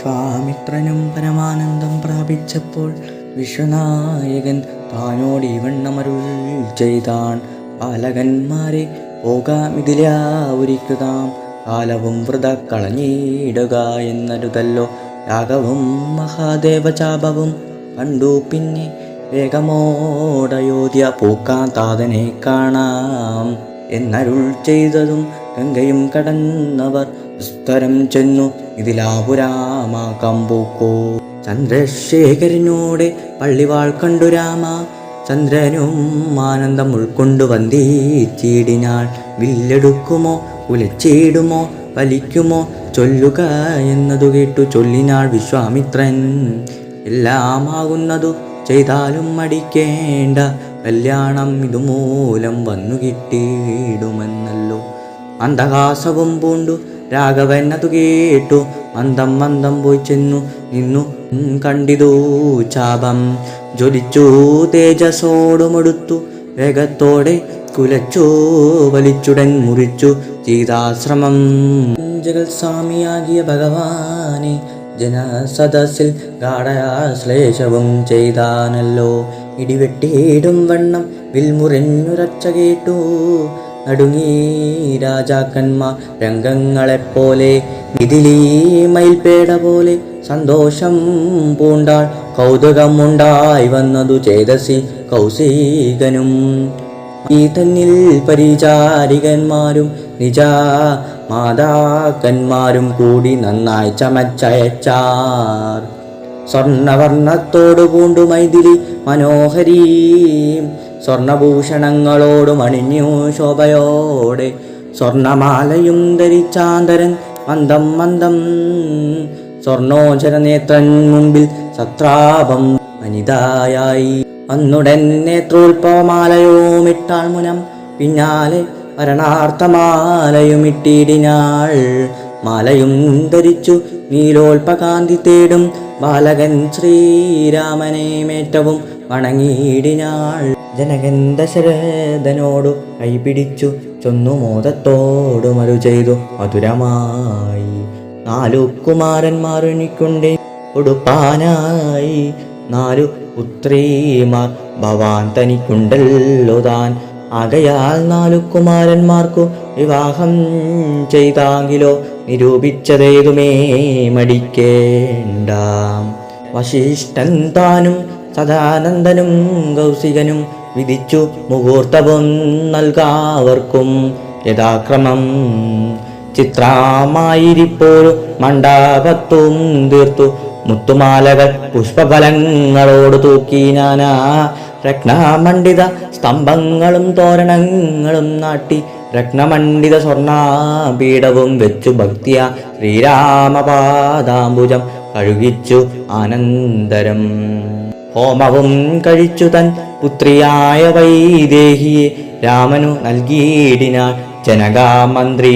വിശ്വാമിത്രനും പരമാനന്ദം പ്രാപിച്ചപ്പോൾ വിശ്വനായകൻ താനോട് ഇവണ്ണമരുൾ ചെയ്താൻ ബാലകന്മാരെ പോകാമിതിലാവുരിക്കുതാം. കാലവും വൃത കളഞ്ഞിടുക എന്നരുതല്ലോ. രാഘവും മഹാദേവചാപവും കണ്ടു പിന്നെ വേഗമോടയോധ്യ പൂക്കാൻ താതനെ കാണാം. എന്നരുൾ ചെയ്തതും ഗംഗയും കടന്നവർ സ്തരം ചെന്നു. ഇതിലാപുരാമ കമ്പൂക്കോ. ചന്ദ്രശേഖരനോടെ പള്ളിവാൾ കണ്ടു രാമ. ചന്ദ്രനും ആനന്ദം ഉൾക്കൊണ്ടു വന്ദിച്ചിടിനാൾ വില്ലെടുക്കുമോ? ഉലച്ചിടുമോ വലിക്കുമോ? ചൊല്ലുക എന്നതു കേട്ടു ചൊല്ലിനാൾ വിശ്വാമിത്രൻ. എല്ലാമാകുന്നതു ചെയ്താലും മടിക്കേണ്ട. കല്യാണം ഇതുമൂലം വന്നു കിട്ടിയിടുമെന്നല്ലോ. അന്ധകാസവും പൂണ്ടു. രാഘവൻ അതു കേട്ടു. മന്ദം മന്ദം പോയി ചെന്നു. നിന്നു കണ്ടിതു ചാപം. ജ്വലിച്ചു തേജസോടുമടുത്തു വേഗത്തോടെ കുലച്ചു വലിച്ചുടൻ മുറിച്ചു. സീതാശ്രമം ജഗൽ സ്വാമിയാകിയ ഭഗവാനെ ജനസദസ്സിൽ ഗാഠയാശ്ലേഷവും ചെയ്താനല്ലോ. ഇടിവെട്ടിയിടും വണ്ണം വിൽമുറിഞ്ഞുരച്ച കേട്ടു. നടുങ്ങി രാജാക്കന്മാർ രംഗങ്ങളെപ്പോലെ ഇതിലീ മയിൽപേട പോലെ സന്തോഷം പൂണ്ടാൾ കൗതുകമുണ്ടായി വന്നതു ചേതസി കൗസീകനും ഈ തന്നിൽ പരിചാരികന്മാരും നിജ മാതാക്കന്മാരും കൂടി നന്നായി ചമച്ചയച്ചാർ. സ്വർണവർണത്തോടു പൂണ്ടു മൈഥിലി മനോഹരീ. സ്വർണഭൂഷണങ്ങളോട് അണിഞ്ഞു ശോഭയോടെ. സ്വർണമാലയും ധരിച്ചാന്തരൻ മന്ദം മന്ദം. സ്വർണോചര നേത്രൻ മുമ്പിൽ സത്രാപം വനിതായായി അന്നുടൻ നേത്രോത്ഭവമാലയോ മിട്ടാൾ മുനം പിന്നാലെ മരണാർത്ഥമാലയും ഇട്ടിടിനാൾ മാലയും ധരിച്ചു നീലോൽപകാന്തി തേടും ബാലകൻ ശ്രീരാമനെ മേറ്റവും വണങ്ങിയിടിനാൾ ജനകൻ ദശരഥനോടു കൈപിടിച്ചു ചൊന്നു മോദത്തോടു മരു ചെയ്തു മധുരമായി. നാലു കുമാരന്മാർ എനിക്കുണ്ടേ ഉടുപ്പാനായി. നാലു പുത്രീമാർ ഭവാൻ തനിക്കുണ്ടല്ലോ താൻ. ആകയാൽ നാലു കുമാരന്മാർക്കു വിവാഹം ചെയ്താങ്കിലോ നിരൂപിച്ചതേതുമേ മടിക്കേണ്ട. വശിഷ്ഠൻ താനും സദാനന്ദനും കൗസികനും വിധിച്ചു മുഹൂർത്തവും നൽകാവർക്കും യഥാക്രമം. ചിത്രമായിരിപ്പോരു മണ്ഡപത്തും തീർത്തു. മുത്തുമാലകൾ പുഷ്പഫലങ്ങളോട് തൂക്കി ഞാനാ രത്നമണ്ഡിത സ്തംഭങ്ങളും തോരണങ്ങളും നാട്ടി രത്നമണ്ഡിത സ്വർണാപീഠവും വെച്ചു ഭക്തിയ ശ്രീരാമപാദാംബുജം കഴുകിച്ചു ആനന്ദരം. ഹോമവും കഴിച്ചു തൻ പുത്രിയായ വൈദേഹിയെ രാമനു നൽകിയിടിനാൾ ജനകാമന്ത്രി